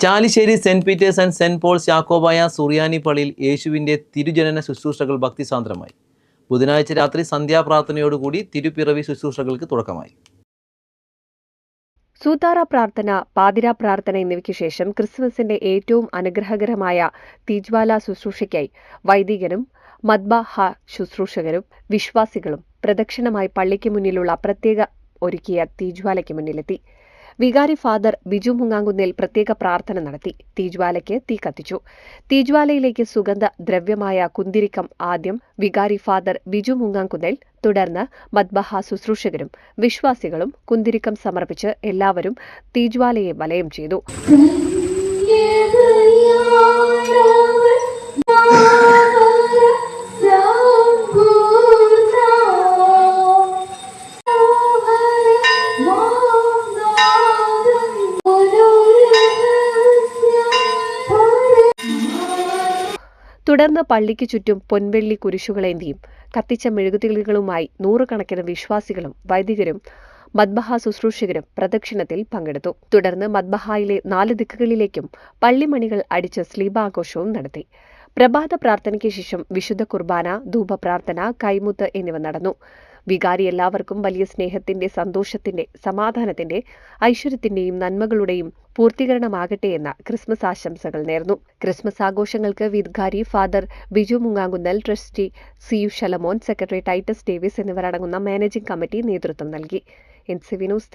Chalissery saint Peter's and saint Paul's Yakobaya സുറിയാനി പള്ളിയിൽ യേശുവിന്റെ തിരുജനന ശുശ്രൂഷകൾ ഭക്തിസാന്ദ്രമായി ബുധനാഴ്ച രാത്രി സന്ധ്യാപ്രാർത്ഥനയോടുകൂടി തിരുപ്പിറവി ശുശ്രൂഷകൾക്ക് തുടക്കമായി. സൂതാറ പ്രാർത്ഥന പാതിരാ പ്രാർത്ഥന എന്നിവയ്ക്ക് ശേഷം ക്രിസ്മസിന്റെ ഏറ്റവും അനുഗ്രഹകരമായ തീജ്വാല ശുശ്രൂഷയ്ക്കായി വൈദികരും മദ്ബഹ ശുശ്രൂഷകരും വിശ്വാസികളും പ്രദക്ഷിണമായി പള്ളിക്ക് മുന്നിലുള്ള പ്രത്യേക ഒരുക്കിയ തീജ്വാലയ്ക്ക് മുന്നിലെത്തി. വികാരി ഫാദർ ബിജു മുങ്ങാങ്കുന്നിൽ പ്രത്യേക പ്രാർത്ഥന നടത്തി. തീജ്വാലയ്ക്ക് തീ കത്തിച്ചു. തീജ്വാലയിലേക്ക് സുഗന്ധ ദ്രവ്യമായ കുന്തിരിക്കം ആദ്യം വികാരി ഫാദർ ബിജു മുങ്ങാങ്കുന്നിൽ തുടർന്ന് മദ്ബഹ ശുശ്രൂഷകരും വിശ്വാസികളും കുന്തിരിക്കം സമർപ്പിച്ച് എല്ലാവരും തീജ്വാലയെ വലയം ചെയ്തു. തുടർന്ന് പള്ളിക്ക് ചുറ്റും പൊൻവെള്ളി കുരിശുകളേന്തിയും കത്തിച്ച മെഴുകുതിരികളുമായി നൂറുകണക്കിന് വിശ്വാസികളും വൈദികരും മദ്ബഹ ശുശ്രൂഷകരും പ്രദക്ഷിണത്തിൽ പങ്കെടുത്തു. തുടർന്ന് മദ്ബഹായിലെ നാല് ദിക്കുകളിലേക്കും പള്ളിമണികൾ അടിച്ച് സ്ലീബാഘോഷവും നടത്തി. പ്രഭാത പ്രാർത്ഥനയ്ക്ക് ശേഷം വിശുദ്ധ കുർബാന ധൂപപ്രാർത്ഥന കൈമുത്ത് എന്നിവ നടന്നു. വികാരി എല്ലാവർക്കും വലിയ സ്നേഹത്തിന്റെ സന്തോഷത്തിന്റെ സമാധാനത്തിന്റെ ഐശ്വര്യത്തിന്റെയും നന്മകളുടെയും പൂർത്തീകരണമാകട്ടെ എന്ന ക്രിസ്മസ് ആശംസകൾ നേർന്നു. ക്രിസ്മസ് ആഘോഷങ്ങൾക്ക് വിദ്ഗാരി father Biju Mungankunnel trustee C U Shalomon secretary Titus Davis എന്നിവരടങ്ങുന്ന മാനേജിംഗ് കമ്മിറ്റി നേതൃത്വം നൽകി. N C Vinos